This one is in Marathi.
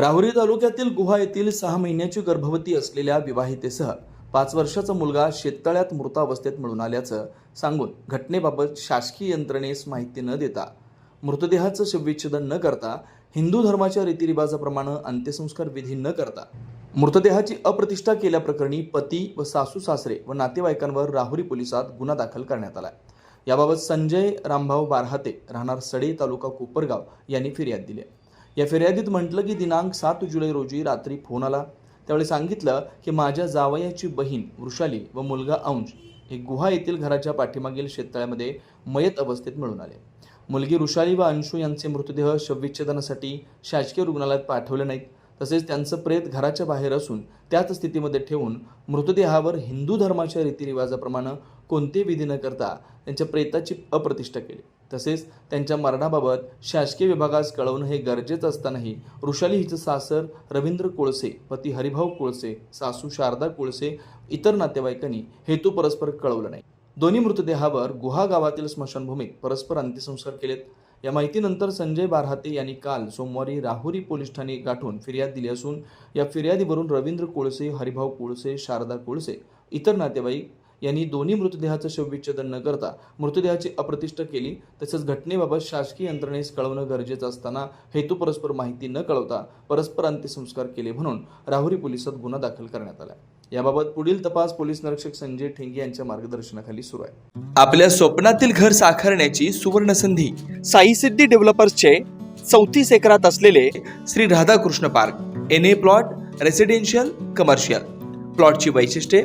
राहुरी तालुक्यातील गुहा येथील सहा महिन्याची गर्भवती असलेल्या विवाहितेसह पाच वर्षाचा मुलगा शेततळ्यात मृतावस्थेत मिळून आल्याचं सांगून घटनेबाबत शासकीय यंत्रणेस माहिती न देता मृतदेहाचं शवविच्छेदन न करता हिंदू धर्माच्या रीतिरिवाजाप्रमाणे अंत्यसंस्कार विधी न करता मृतदेहाची अप्रतिष्ठा केल्याप्रकरणी पती व सासू सासरे व नातेवाईकांवर राहुरी पोलिसात गुन्हा दाखल करण्यात आला याबाबत संजय रामभाऊ बारहाते राहणार सडे तालुका कोपरगाव यांनी फिर्याद दिली या फिर्यादीत म्हटलं की दिनांक सात जुलै रोजी रात्री फोन आला. त्यावेळी सांगितलं की माझ्या जावयाची बहीण वृषाली व मुलगा अंश हे गुहा येथील घराच्या पाठीमागील शेततळ्यामध्ये मयत अवस्थेत मिळून आले. मुलगी वृषाली व अंशू यांचे मृतदेह शवविच्छेदनासाठी शासकीय रुग्णालयात पाठवले नाहीत. तसेच त्यांचं प्रेत घराच्या बाहेर असून त्याच स्थितीमध्ये ठेवून मृतदेहावर हिंदू धर्माच्या रीतिरिवाजाप्रमाणे कोणते विधी न करता त्यांच्या प्रेताची अप्रतिष्ठा केली. तसेच त्यांच्या मरणाबाबत शासकीय विभागास कळवणं हे गरजेचं असतानाही वृषाली हिचं सासर रवींद्र कोळसे पती हरिभाऊ कोळसे सासू शारदा कोळसे इतर नातेवाईकांनी हेतू परस्पर कळवलं नाही. दोन्ही मृतदेहावर गुहा गावातील स्मशानभूमीत परस्पर अंत्यसंस्कार केलेत. या माहितीनंतर संजय बारहाते यांनी काल सोमवारी राहुरी पोलीस ठाणे गाठून फिर्याद दिली असून या फिर्यादीवरून रवींद्र कोळसे हरिभाऊ कोळसे शारदा कोळसे इतर नातेवाईक यांनी दोन्ही मृतदेहाचं शवविच्छेदन न करता मृतदेहाची अप्रतिष्ठा केली. तसेच घटनेबाबत शासकीय यंत्रणेस कळवणं गरजेचं असताना हेतू परस्पर माहिती न कळवता परस्पर अंत्यसंस्कार केले म्हणून राहुरी पोलिसात गुन्हा दाखल करण्यात आला. याबाबत पुढील तपास पोलीस निरीक्षक संजय ठेंगे यांच्या मार्गदर्शनाखाली सुरू आहे. आपल्या स्वप्नातील घर साकारण्याची सुवर्ण संधी साई सिद्धी डेव्हलपर्सचे चौतीस एकरात असलेले Shri Radhakrishna park. N A plot residential commercial प्लॉटची वैशिष्ट्ये